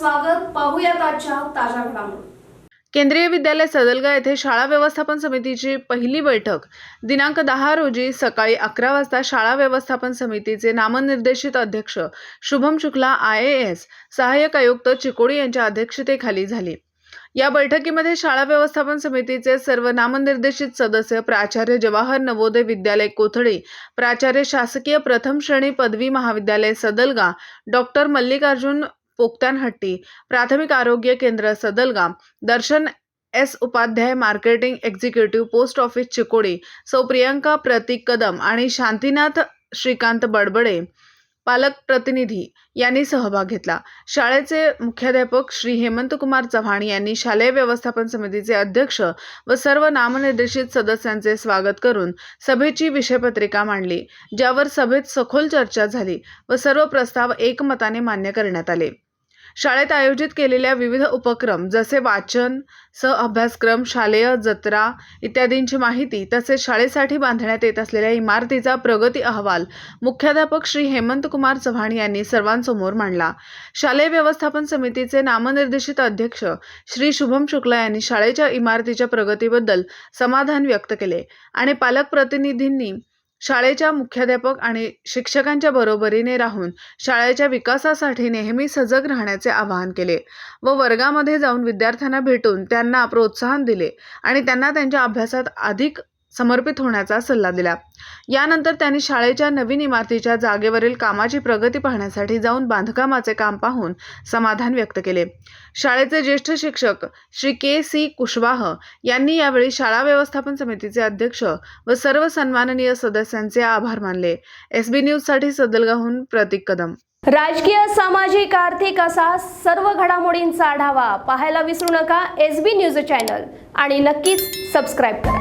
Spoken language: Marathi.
स्वागत. पाहूयात आजच्या ताज्या घडामोडी. केंद्रीय विद्यालय सदलगा येथे शाळा व्यवस्थापन समितीची पहिली बैठक. दिनांक दहा रोजी सकाळी अकरा वाजता शाळा व्यवस्थापन समितीचे नामनिर्देशित अध्यक्ष Shubham Shukla I A S सहाय्यक आयुक्त चिकोडी यांच्या अध्यक्षतेखाली झाली. या बैठकीमध्ये शाळा व्यवस्थापन समितीचे सर्व नामनिर्देशित सदस्य प्राचार्य जवाहर नवोदय विद्यालय कोथळी प्राचार्य शासकीय प्रथम श्रेणी पदवी महाविद्यालय सदलगा डॉक्टर मल्लिकार्जुन पोक्तानहट्टी प्राथमिक आरोग्य केंद्र सदलगाम Darshan S Upadhyay marketing executive post office Chikodi सौ प्रियंका प्रतीक कदम आणि शांतीनाथ श्रीकांत बडबडे पालक प्रतिनिधी यांनी सहभाग घेतला. शाळेचे मुख्याध्यापक श्री हेमंतकुमार चव्हाण यांनी शालेय व्यवस्थापन समितीचे अध्यक्ष व सर्व नामनिर्देशित सदस्यांचे स्वागत करून सभेची विषयपत्रिका मांडली ज्यावर सभेत सखोल चर्चा झाली व सर्व प्रस्ताव एकमताने मान्य करण्यात आले. शाळेत आयोजित केलेल्या विविध उपक्रम जसे वाचन सह अभ्यासक्रम शालेय जत्रा इत्यादींची माहिती तसेच शाळेसाठी बांधण्यात येत असलेल्या इमारतीचा प्रगती अहवाल मुख्याध्यापक श्री हेमंत कुमार चव्हाण यांनी सर्वांसमोर मांडला. शालेय व्यवस्थापन समितीचे नामनिर्देशित अध्यक्ष श्री शुभम शुक्ला यांनी शाळेच्या इमारतीच्या प्रगतीबद्दल समाधान व्यक्त केले आणि पालक प्रतिनिधींनी शाळेच्या मुख्याध्यापक आणि शिक्षकांच्या बरोबरीने राहून शाळेच्या विकासासाठी नेहमी सजग राहण्याचे आवाहन केले व वर्गामध्ये जाऊन विद्यार्थ्यांना भेटून त्यांना प्रोत्साहन दिले आणि त्यांना त्यांच्या अभ्यासात अधिक समर्पित होण्याचा सल्ला दिला. यानंतर त्यांनी शाळेच्या नवीन इमारतीच्या जागेवरील कामाची प्रगती पाहण्यासाठी जाऊन बांधकामाचे काम पाहून समाधान व्यक्त केले. शाळेचे ज्येष्ठ शिक्षक श्री के सी कुशवाह यांनी यावेळी शाळा व्यवस्थापन समितीचे अध्यक्ष व सर्व सन्माननीय सदस्यांचे आभार मानले. एस बी न्यूजसाठी सदलगाहून प्रतीक कदम. राजकीय सामाजिक आर्थिक असा सर्व घडामोडींचा आढावा पाहायला विसरू नका एस बी न्यूज चॅनल आणि नक्कीच सबस्क्राईब करा.